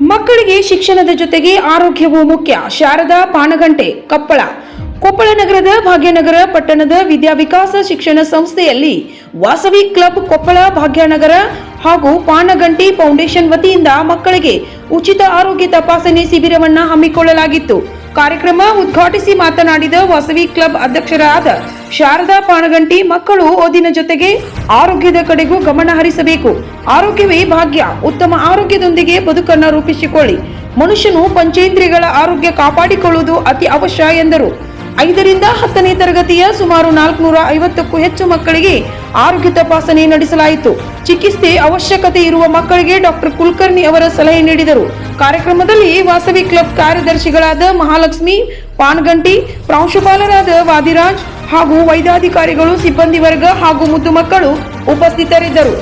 ಮಕ್ಕಳಿಗೆ ಶಿಕ್ಷಣದ ಜೊತೆಗೆ ಆರೋಗ್ಯವೂ ಮುಖ್ಯ. ಶಾರದಾ ಪಾನಗಂಟೆ, ಕೊಪ್ಪಳ. ಕೊಪ್ಪಳ ನಗರದ ಭಾಗ್ಯನಗರ ಪಟ್ಟಣದ ವಿದ್ಯಾವಿಕಾಸ ಶಿಕ್ಷಣ ಸಂಸ್ಥೆಯಲ್ಲಿ ವಾಸವಿ ಕ್ಲಬ್ ಕೊಪ್ಪಳ ಭಾಗ್ಯನಗರ ಹಾಗೂ ಪಾನಗಂಟಿ ಫೌಂಡೇಶನ್ ವತಿಯಿಂದ ಮಕ್ಕಳಿಗೆ ಉಚಿತ ಆರೋಗ್ಯ ತಪಾಸಣೆ ಶಿಬಿರವನ್ನು ಹಮ್ಮಿಕೊಳ್ಳಲಾಗಿತ್ತು. ಕಾರ್ಯಕ್ರಮ ಉದ್ಘಾಟಿಸಿ ಮಾತನಾಡಿದ ವಸವಿ ಕ್ಲಬ್ ಅಧ್ಯಕ್ಷರಾದ ಶಾರದಾ ಪಾಣಗಂಟಿ, ಮಕ್ಕಳು ಓದಿನ ಜೊತೆಗೆ ಆರೋಗ್ಯದ ಕಡೆಗೂ ಗಮನ ಹರಿಸಬೇಕು. ಆರೋಗ್ಯವೇ ಭಾಗ್ಯ. ಉತ್ತಮ ಆರೋಗ್ಯದೊಂದಿಗೆ ಬದುಕನ್ನು ರೂಪಿಸಿಕೊಳ್ಳಿ. ಮನುಷ್ಯನು ಪಂಚೇಂದ್ರಿಯಗಳ ಆರೋಗ್ಯ ಕಾಪಾಡಿಕೊಳ್ಳುವುದು ಅತಿ ಅವಶ್ಯ ಎಂದರು. ಐದರಿಂದ ಹತ್ತನೇ ತರಗತಿಯ ಸುಮಾರು ನಾಲ್ಕುನೂರ ಐವತ್ತಕ್ಕೂ ಹೆಚ್ಚು ಮಕ್ಕಳಿಗೆ ಆರೋಗ್ಯ ತಪಾಸಣೆ ನಡೆಸಲಾಯಿತು. ಚಿಕಿತ್ಸೆ ಅವಶ್ಯಕತೆ ಇರುವ ಮಕ್ಕಳಿಗೆ ಡಾಕ್ಟರ್ ಕುಲಕರ್ಣಿ ಅವರ ಸಲಹೆ ನೀಡಿದರು. ಕಾರ್ಯಕ್ರಮದಲ್ಲಿ ವಾಸವಿ ಕ್ಲಬ್ ಕಾರ್ಯದರ್ಶಿಗಳಾದ ಮಹಾಲಕ್ಷ್ಮಿ, ಪಾನ್ಗಂಟಿ, ಪ್ರಾಂಶುಪಾಲರಾದ ವಾದಿರಾಜ್ ಹಾಗೂ ವೈದ್ಯಾಧಿಕಾರಿಗಳು, ಸಿಬ್ಬಂದಿ ವರ್ಗ ಹಾಗೂ ಮುದ್ದು ಮಕ್ಕಳು ಉಪಸ್ಥಿತರಿದ್ದರು.